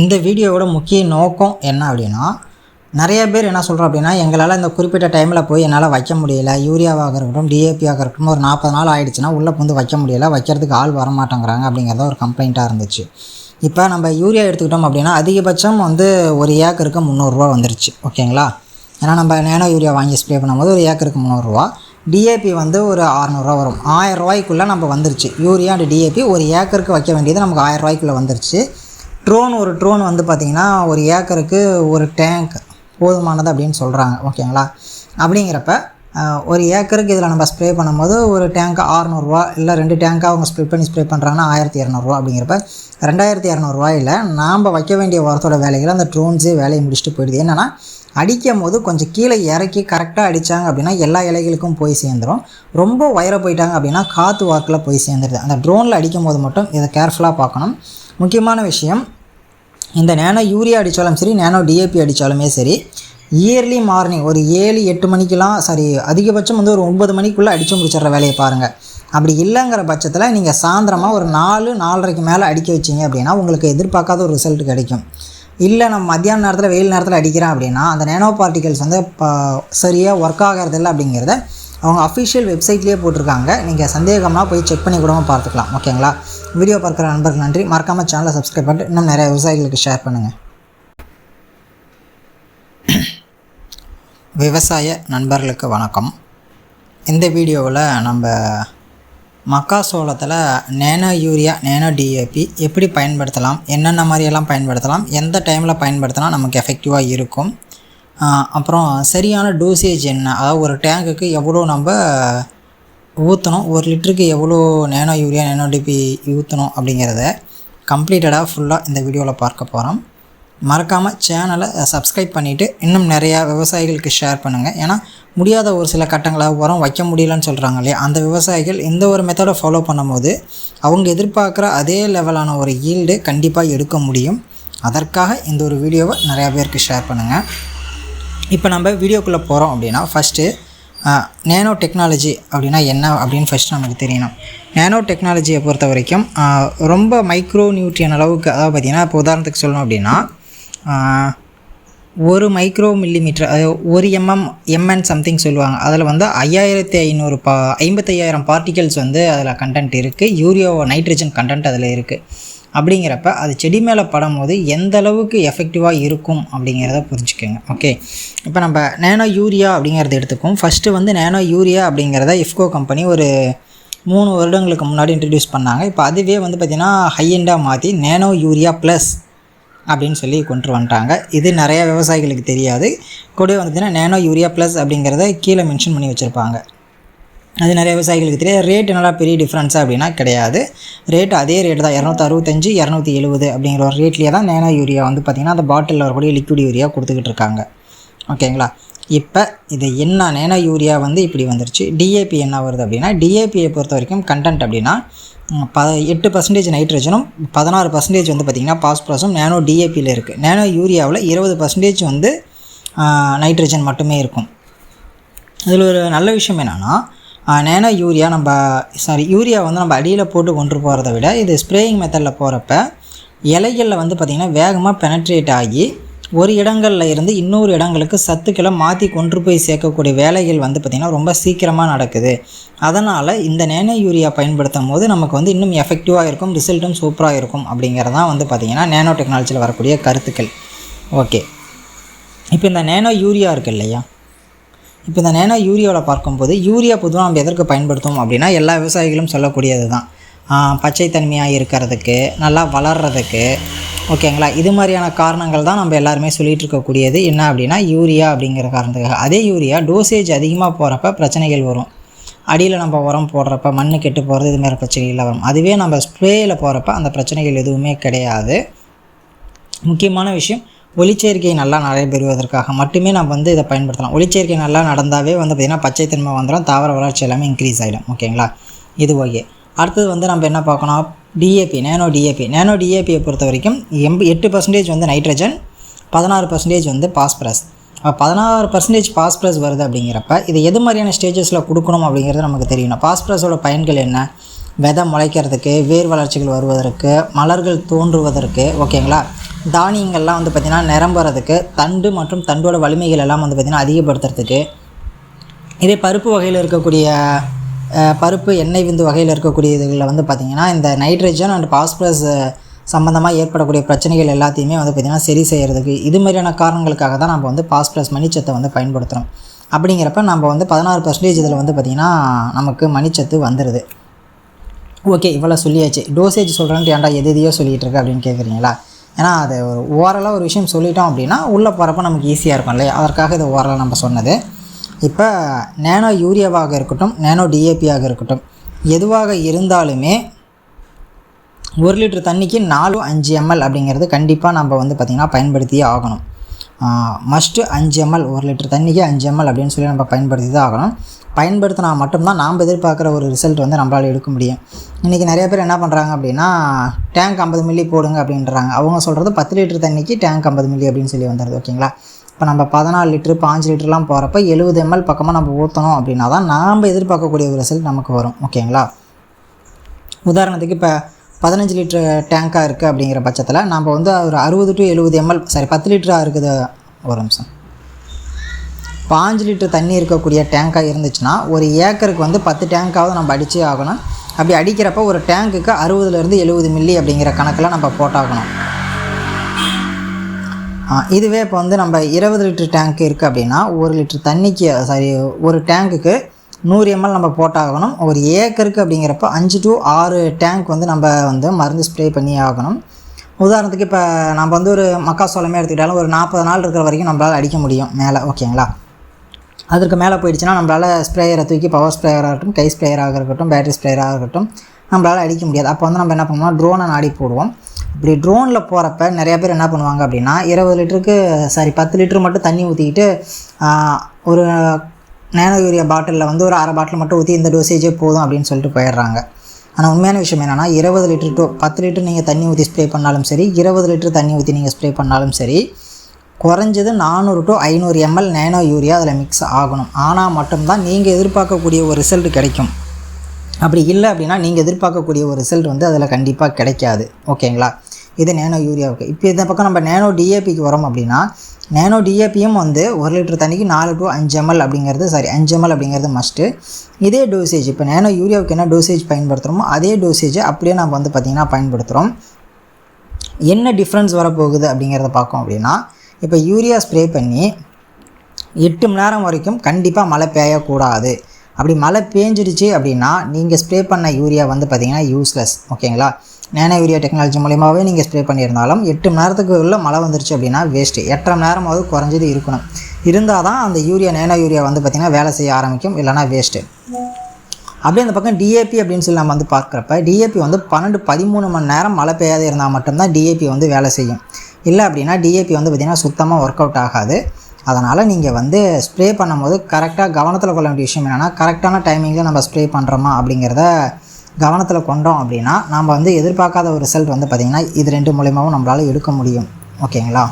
இந்த வீடியோவோட முக்கிய நோக்கம் என்ன அப்படின்னா நிறைய பேர் என்ன சொல்கிறோம் அப்படின்னா எங்களால் இந்த குறிப்பிட்ட டைமில் போய் என்னால் வைக்க முடியல. யூரியாவாக இருக்கட்டும் டிஏபியாக இருக்கட்டும் ஒரு நாற்பது நாள் ஆகிடுச்சுன்னா உள்ளே வந்து வைக்க முடியல. வைக்கிறதுக்கு ஆள் வர மாட்டேங்கிறாங்க அப்படிங்கிறத ஒரு கம்ப்ளைண்ட்டாக இருந்துச்சு. இப்போ நம்ம யூரியா எடுத்துக்கிட்டோம் அப்படின்னா அதிகபட்சம் வந்து ஒரு ஏக்கருக்கு முந்நூறுரூவா வந்துருச்சு. ஓகேங்களா? ஏன்னா நம்ம நேனோ யூரியா வாங்கி ஸ்ப்ரே பண்ணும்போது ஒரு ஏக்கருக்கு முந்நூறுரூவா டிஏபி வந்து ஒரு அறநூறுவா வரும். ஆயிரம் ரூபாய்க்குள்ளே நம்ம வந்துருச்சு. யூரியா அண்ட் டிஏபி ஒரு ஏக்கருக்கு வைக்க வேண்டியது நமக்கு ஆயிரம் ரூபாய்க்குள்ளே வந்துருச்சு. ட்ரோன் ஒரு ட்ரோன் வந்து பார்த்திங்கன்னா ஒரு ஏக்கருக்கு ஒரு டேங்க் போதுமானது அப்படின்னு சொல்கிறாங்க ஓகேங்களா? அப்படிங்கிறப்ப ஒரு ஏக்கருக்கு இதில் நம்ம ஸ்ப்ரே பண்ணும்போது ஒரு டேங்க் ஆறுநூறுவா இல்லை ரெண்டு டேங்காக அவங்க ஸ்ப்ரே பண்ணி ஸ்ப்ரே பண்ணுறாங்கன்னா ஆயிரத்தி இரநூறுவா அப்படிங்கிறப்ப ரெண்டாயிரத்தி இரநூறுவாயில் நாம் வைக்க வேண்டிய உரத்தோட வேலைகளை அந்த ட்ரோன்ஸே வேலையை முடிச்சுட்டு போயிடுது. என்னென்னா அடிக்கும் போது கொஞ்சம் கீழே இறக்கி கரெக்டாக அடித்தாங்க அப்படின்னா எல்லா இலைகளுக்கும் போய் சேர்ந்துடும் ரொம்ப உயர போயிட்டாங்க அப்படின்னா காற்று வாக்கில் போய் சேர்ந்துருது. அந்த ட்ரோனில் அடிக்கும் போது மட்டும் இதை கேர்ஃபுல்லாக பார்க்கணும். முக்கியமான விஷயம் இந்த நேனோ யூரியா அடித்தாலும் சரி நேனோ டிஏபி அடித்தாலுமே சரி இயர்லி மார்னிங் ஒரு ஏழு எட்டு மணிக்கெலாம் சாரி அதிகபட்சம் வந்து ஒரு ஒன்பது மணிக்குள்ளே அடித்து முடிச்சிடுற வேலையை பாருங்கள் அப்படி இல்லைங்கிற பட்சத்தில் நீங்கள் சாயந்தரமாக ஒரு நாலு நாலரைக்கு மேலே அடிக்க வச்சிங்க அப்படின்னா உங்களுக்கு எதிர்பார்க்காத ஒரு ரிசல்ட் கிடைக்கும். இல்லை நம்ம மத்தியான நேரத்தில் வெயில் நேரத்தில் அடிக்கிறேன் அப்படின்னா அந்த நேனோ பார்ட்டிகல்ஸ் வந்து இப்போ சரியாக ஒர்க் ஆகிறதில்ல அப்படிங்கிறத அவங்க அஃபிஷியல் வெப்சைட்லேயே போட்டிருக்காங்க. நீங்கள் சந்தேகமாக போய் செக் பண்ணி கூட பார்த்துக்கலாம். ஓகேங்களா வீடியோ பார்க்குற நண்பர்கள் நன்றி. மறக்காமல் சேனலை சப்ஸ்கிரைப் பண்ணிட்டு இன்னும் நிறைய விவசாயிகளுக்கு ஷேர் பண்ணுங்கள் விவசாய நண்பர்களுக்கு வணக்கம். இந்த வீடியோவில் நம்ம மக்காசோளத்தில் நேனோ யூரியா நேனோ டிஏபி எப்படி பயன்படுத்தலாம் என்னென்ன மாதிரியெல்லாம் பயன்படுத்தலாம் எந்த டைமில் பயன்படுத்தினா நமக்கு எஃபெக்டிவாக இருக்கும். அப்புறம் சரியான டோசேஜ் என்ன? அதாவது ஒரு டேங்குக்கு எவ்வளோ நம்ம ஊற்றணும் ஒரு லிட்டருக்கு எவ்வளோ நேனோ யூரியா நேனோ டிபி ஊற்றணும் அப்படிங்கிறத கம்ப்ளீட்டடாக ஃபுல்லாக இந்த வீடியோவில் பார்க்க போகிறோம் மறக்காமல் சேனலை சப்ஸ்கிரைப் பண்ணிவிட்டு இன்னும் நிறையா விவசாயிகளுக்கு ஷேர் பண்ணுங்கள் ஏன்னா முடியாத ஒரு சில கட்டங்களாக உரம் வைக்க முடியலன்னு சொல்கிறாங்க இல்லையா? அந்த விவசாயிகள் இந்த ஒரு மெத்தடை ஃபாலோ பண்ணும்போது அவங்க எதிர்பார்க்குற அதே லெவலான ஒரு ஈல்டு கண்டிப்பாக எடுக்க முடியும். அதற்காக இந்த ஒரு வீடியோவை நிறையா பேருக்கு ஷேர் பண்ணுங்கள் இப்போ நம்ம வீடியோக்குள்ளே போகிறோம் அப்படின்னா ஃபஸ்ட்டு நேனோ டெக்னாலஜி அப்படின்னா என்ன அப்படின்னு ஃபஸ்ட் நமக்கு தெரியணும். நேனோ டெக்னாலஜியை பொறுத்த வரைக்கும் ரொம்ப மைக்ரோ நியூட்ரியன் அளவுக்கு அதாவது பார்த்திங்கன்னா இப்போ உதாரணத்துக்கு சொல்லணும் அப்படின்னா ஒரு மைக்ரோ மில்லிமீட்டர் அதாவது ஒரு எம்எம் எம்என் சம்திங் சொல்லுவாங்க. அதில் வந்து ஐயாயிரத்தி ஐநூறு பா ஐம்பத்தையாயிரம் பார்ட்டிகல்ஸ் வந்து அதில் கண்டென்ட் இருக்குது யூரியோ நைட்ரஜன் கண்டென்ட் அதில் இருக்குது அப்படிங்கிறப்ப அது செடி மேலே படும்போது எந்த அளவுக்கு எஃபெக்டிவாக இருக்கும் அப்படிங்கிறத புரிஞ்சுக்கோங்க ஓகே இப்போ நம்ம நேனோ யூரியா அப்படிங்கிறத எடுத்துக்கும் ஃபஸ்ட்டு வந்து நேனோ யூரியா அப்படிங்கிறத இஃப்கோ கம்பெனி ஒரு மூணு வருடங்களுக்கு முன்னாடி இன்ட்ரடியூஸ் பண்ணாங்க. இப்போ அதுவே வந்து பார்த்திங்கன்னா ஹையண்டாக மாற்றி நேனோ யூரியா ப்ளஸ் அப்படின்னு சொல்லி கொண்டு வந்துட்டாங்க. இது நிறைய விவசாயிகளுக்கு தெரியாது. கூட வந்து நேனோ யூரியா ப்ளஸ் அப்படிங்கிறத கீழே மென்ஷன் பண்ணி வச்சுருப்பாங்க. அது நிறைய விவசாயிகளுக்கு தெரியாது ரேட்டு நல்லா பெரிய டிஃப்ரென்ஸாக அப்படின்னா கிடையாது. ரேட் அதே ரேட் தான். இரநூத்தி அறுபத்தஞ்சு இரநூத்தி எழுபது அப்படிங்கிற ஒரு ரேட்லேயே தான் நேனோ யூரியா வந்து பார்த்திங்கன்னா அந்த பாட்டிலில் வரக்கூடிய லிக்விட் யூரியா கொடுத்துக்கிட்டு இருக்காங்க. ஓகேங்களா இப்போ இது என்ன நேனோ யூரியா வந்து இப்படி வந்துருச்சு? டிஏபி என்ன வருது அப்படின்னா டிஏபியை பொறுத்த வரைக்கும் கண்டென்ட் அப்படின்னா ப எட்டு பர்சன்டேஜ் நைட்ரஜனும் பதினாறு பர்சன்டேஜ் வந்து பார்த்திங்கன்னா பாஸ்பரஸும் நேனோ டிஏபியில் இருக்குது நேனோ யூரியாவில் இருபது பர்சன்டேஜ் வந்து நைட்ரஜன் மட்டுமே இருக்கும். இதில் ஒரு நல்ல விஷயம் என்னென்னா நேனோ யூரியா நம்ம சாரி யூரியா வந்து நம்ம அடியில் போட்டு கொண்டு போகிறத விட இது ஸ்ப்ரேயிங் மெத்தடில் போகிறப்ப இலைகளில் வந்து பார்த்திங்கன்னா வேகமாக பெனட்ரேட் ஆகி ஒரு இடங்களில் இருந்து இன்னொரு இடங்களுக்கு சத்துக்களை மாற்றி கொண்டு போய் சேர்க்கக்கூடிய வேலைகள் வந்து பார்த்திங்கன்னா ரொம்ப சீக்கிரமாக நடக்குது. அதனால் இந்த நேனோ யூரியா பயன்படுத்தும் போது நமக்கு வந்து இன்னும் எஃபெக்டிவாக இருக்கும் ரிசல்ட்டும் சூப்பராக இருக்கும் அப்படிங்கிறதான் வந்து பார்த்திங்கன்னா நேனோ டெக்னாலஜியில் வரக்கூடிய கருத்துக்கள். ஓகே இப்போ இந்த நேனோ யூரியா இருக்கு இல்லையா? இப்போ இந்த நேனோ யூரியாவில் பார்க்கும்போது யூரியா பொதுவாக நம்ம எதற்கு பயன்படுத்துவோம் அப்படின்னா எல்லா விவசாயிகளும் சொல்லக்கூடியது தான். பச்சைத்தன்மையாக இருக்கிறதுக்கு நல்லா வளர்கிறதுக்கு ஓகேங்களா? இது மாதிரியான காரணங்கள் தான் நம்ம எல்லாருமே சொல்லிகிட்டு இருக்கக்கூடியது. என்ன அப்படின்னா யூரியா அப்படிங்கிற காரணத்துக்காக. அதே யூரியா டோசேஜ் அதிகமாக போகிறப்ப பிரச்சனைகள் வரும். அடியில் நம்ம உரம் போடுறப்ப மண் கெட்டு போகிறது இது மாதிரி பிரச்சனைகள் வரும். அதுவே நம்ம ஸ்ப்ரேயில் போகிறப்ப அந்த பிரச்சனைகள் எதுவுமே கிடையாது. முக்கியமான விஷயம் ஒளிச்சேர்க்கை நல்லா நடைபெறுவதற்காக மட்டுமே நம்ம வந்து இதை பயன்படுத்தலாம். ஒளிச்சேர்க்கை நல்லா நடந்தாவே வந்து பார்த்திங்கன்னா பச்சைத்தன்மை வந்துடும் தாவர வளர்ச்சி எல்லாமே இன்க்ரீஸ் ஆகிடும் ஓகேங்களா இது ஓகே அடுத்தது வந்து நம்ம என்ன பார்க்கணும்? டிஏபி நேனோ டிஏபி நேனோ டிஏபியை பொறுத்த வரைக்கும் எண்ப எட்டு பர்சன்டேஜ் வந்து நைட்ரஜன் பதினாறு பர்சன்டேஜ் வந்து பாஸ்பரஸ் பதினாறு பர்சன்டேஜ் பாஸ்பரஸ் வருது அப்படிங்கிறப்ப இது எது மாதிரியான ஸ்டேஜஸில் கொடுக்கணும் அப்படிங்கிறது நமக்கு தெரியணும். பாஸ்பரஸோட பயன்கள் என்ன? விதை முளைக்கிறதுக்கு வேர் வளர்ச்சிகள் வருவதற்கு மலர்கள் தோன்றுவதற்கு ஓகேங்களா தானியங்கள்லாம் வந்து பார்த்திங்கன்னா நிரம்புறதுக்கு தண்டு மற்றும் தண்டோட வலிமைகள் எல்லாம் வந்து பார்த்திங்கன்னா அதிகப்படுத்துறதுக்கு. இதே பருப்பு வகையில் இருக்கக்கூடிய பருப்பு எண்ணெய் விந்து வகையில் இருக்கக்கூடிய இதுகளில் வந்து பார்த்திங்கன்னா இந்த நைட்ரஜன் அண்ட் பாஸ்பரஸ் சம்மந்தமாக ஏற்படக்கூடிய பிரச்சனைகள் எல்லாத்தையுமே வந்து பார்த்திங்கன்னா சரி செய்கிறதுக்கு இது மாதிரியான காரணங்களுக்காக தான் நம்ம வந்து பாஸ்பரஸ் மணிச்சத்தை வந்து பயன்படுத்துகிறோம் அப்படிங்கிறப்ப நம்ம வந்து பதினாறு பர்சன்டேஜ் இதில் வந்து பார்த்திங்கன்னா நமக்கு மணிச்சத்து வந்துடுது ஓகே இவ்வளோ சொல்லியாச்சு. டோசேஜ் சொல்கிறேன்ட்டு ஏன்டா எது எதையோ சொல்லிகிட்டு இருக்கு அப்படின்னு கேட்குறீங்களா ஏன்னா அது ஒரு ஓரலாக ஒரு விஷயம் சொல்லிட்டோம் அப்படின்னா உள்ளே போகிறப்ப நமக்கு ஈஸியாக இருக்கும் இல்லையா? அதற்காக இது ஓரலாக நம்ம சொன்னது. இப்போ நேனோ யூரியாவாக இருக்கட்டும் நேனோ டிஏபியாக இருக்கட்டும் எதுவாக இருந்தாலுமே ஒரு லிட்டர் தண்ணிக்கு நாலு அஞ்சு எம்எல் அப்படிங்கிறது கண்டிப்பாக நம்ம வந்து பார்த்திங்கன்னா பயன்படுத்தியே ஆகணும். மஸ்ட்டு அஞ்சு எம்எல் ஒரு லிட்டர் தண்ணிக்கு அஞ்சு எம்எல் அப்படின்னு சொல்லி நம்ம பயன்படுத்தி தான் ஆகணும். பயன்படுத்தினா மட்டும்தான் நாம் எதிர்பார்க்குற ஒரு ரிசல்ட் வந்து நம்மளால் எடுக்க முடியும். இன்றைக்கி நிறைய பேர் என்ன பண்ணுறாங்க அப்படின்னா டேங்க் ஐம்பது மில்லி போடுங்க அப்படின்றாங்க. அவங்க சொல்கிறது பத்து லிட்டர் தண்ணிக்கு டேங்க் ஐம்பது மில்லி அப்படின்னு சொல்லி வந்துடுது ஓகேங்களா இப்போ நம்ம பதினாலு லிட்டரு பாஞ்சு லிட்டர்லாம் போகிறப்ப எழுபது எம்எல் பக்கமாக நம்ம ஊற்றணும் அப்படின்னா தான் நாம் எதிர்பார்க்கக்கூடிய ஒரு ரிசல்ட் நமக்கு வரும் ஓகேங்களா உதாரணத்துக்கு இப்போ பதினஞ்சு லிட்டர் டேங்காக இருக்குது அப்படிங்கிற பட்சத்தில் நம்ம வந்து ஒரு அறுபது டு எழுபது எம்எல் சாரி பத்து லிட்டராக இருக்குது. ஒரு நிமிஷம். பாஞ்சு லிட்டர் தண்ணி இருக்கக்கூடிய டேங்காக இருந்துச்சுன்னா ஒரு ஏக்கருக்கு வந்து பத்து டேங்காவது நம்ம அடித்தே ஆகணும். அப்படி அடிக்கிறப்ப ஒரு டேங்க்குக்கு அறுபதுலேருந்து எழுபது மில்லி அப்படிங்கிற கணக்கில் நம்ம போட்டாகணும். இதுவே இப்போ வந்து நம்ம இருபது லிட்டர் டேங்க் இருக்குது அப்படின்னா ஒரு லிட்டர் தண்ணிக்கு சாரி ஒரு டேங்க்குக்கு நூறு எம்எல் நம்ம போட்டாகணும். ஒரு ஏக்கருக்கு அப்படிங்கிறப்ப அஞ்சு டு ஆறு டேங்க் வந்து நம்ம வந்து மருந்து ஸ்ப்ரே பண்ணி ஆகணும். உதாரணத்துக்கு இப்போ நம்ம வந்து ஒரு மக்காசோளமே எடுத்துக்கிட்டாலும் ஒரு நாற்பது நாள் இருக்கிற வரைக்கும் நம்மளால் அடிக்க முடியும் மேலே ஓகேங்களா அதற்கு மேலே போயிடுச்சுன்னா நம்மளால் ஸ்ப்ரேயரை தூக்கி பவர் ஸ்ப்ரேயராக இருக்கட்டும் கை ஸ்ப்ரேயராக இருக்கட்டும் பேட்டரி ஸ்ப்ரேயராக இருக்கட்டும் நம்மளால் அடிக்க முடியாது. அப்போ வந்து நம்ம என்ன பண்ணுவோம் ட்ரோனை நாடி போடுவோம். இப்படி ட்ரோனில் போகிறப்ப நிறைய பேர் என்ன பண்ணுவாங்க அப்படின்னா இருபது லிட்டருக்கு சாரி பத்து லிட்டர் மட்டும் தண்ணி ஊற்றிக்கிட்டு ஒரு நேனோ யூரியா பாட்டிலில் வந்து ஒரு அரை பாட்டில் மட்டும் ஊற்றி இந்த டோசேஜே போதும் அப்படின்னு சொல்லிட்டு போயிடுறாங்க. ஆனால் உண்மையான விஷயம் என்னென்னா இருபது லிட்டர் டூ பத்து லிட்டர் நீங்கள் தண்ணி ஊற்றி ஸ்ப்ரே பண்ணாலும் சரி இருபது லிட்டர் தண்ணி ஊற்றி நீங்கள் ஸ்ப்ரே பண்ணாலும் சரி குறைஞ்சது நானூறு டு ஐநூறு எம்எல் நேனோ யூரியா அதில் மிக்ஸ் ஆகணும். ஆனால் மட்டும்தான் நீங்கள் எதிர்பார்க்கக்கூடிய ஒரு ரிசல்ட் கிடைக்கும். அப்படி இல்லை அப்படின்னா நீங்கள் எதிர்பார்க்கக்கூடிய ஒரு ரிசல்ட் வந்து அதில் கண்டிப்பாக கிடைக்காது. ஓகேங்களா? இது நேனோ யூரியாவுக்கு இப்போ இந்த பக்கம் நம்ம நேனோ டிஏபிக்கு வரோம் அப்படின்னா நேனோ டிஏபியும் வந்து ஒரு லிட்டர் தண்ணிக்கு நாலு டு அஞ்சு எம்எல் அப்படிங்கிறது சாரி அஞ்சு எம்எல் அப்படிங்கிறது மஸ்ட்டு இதே டோசேஜ் இப்போ நேனோ யூரியாவுக்கு என்ன டோசேஜ் பயன்படுத்துகிறோமோ அதே டோசேஜ் அப்படியே நம்ம வந்து பார்த்திங்கன்னா பயன்படுத்துகிறோம் என்ன டிஃப்ரென்ஸ் வரப்போகுது அப்படிங்கிறத பார்க்கோம் அப்படின்னா இப்போ யூரியா ஸ்ப்ரே பண்ணி எட்டு மணி நேரம் வரைக்கும் கண்டிப்பாக மழை பெய்யக்கூடாது. அப்படி மழை பேஞ்சிடுச்சு அப்படின்னா நீங்கள் ஸ்ப்ரே பண்ண யூரியா வந்து பார்த்திங்கன்னா யூஸ்லெஸ் ஓகேங்களா நேனோ யூரியா டெக்னாலஜி மூலியமாகவே நீங்கள் ஸ்ப்ரே பண்ணியிருந்தாலும் எட்டு மணி நேரத்துக்கு உள்ள மழை வந்துருச்சு அப்படின்னா வேஸ்ட்டு எட்டரை மணி நேரமாவது குறைஞ்சது இருக்கணும். இருந்தால் தான் அந்த யூரியா நேனோ யூரியா வந்து பார்த்திங்கன்னா வேலை செய்ய ஆரம்பிக்கும் இல்லைனா வேஸ்ட்டு அப்படியே அந்த பக்கம் டிஏபி அப்படின்னு சொல்லி நம்ம வந்து பார்க்குறப்ப டிஏபி வந்து பன்னெண்டு பதிமூணு மணி நேரம் மழை பெய்யாத இருந்தால் மட்டும்தான் டிஏபி வந்து வேலை செய்யும். இல்லை அப்படின்னா டிஏபி வந்து பார்த்திங்கன்னா சுத்தமாக ஒர்க் அவுட் ஆகாது. அதனால் நீங்கள் வந்து ஸ்ப்ரே பண்ணும்போது கரெக்டாக கவனத்தில் கொள்ள வேண்டிய விஷயம் என்னென்னா கரெக்டான டைமிங்கில் நம்ம ஸ்ப்ரே பண்ணுறோமா அப்படிங்கிறத கவனத்தில் கொண்டோம் அப்படின்னா நாம் வந்து எதிர்பார்க்காத ஒரு ரிசல்ட் வந்து பார்த்திங்கன்னா இது ரெண்டு மூலியமாகவும் நம்மளால் எடுக்க முடியும். ஓகேங்களா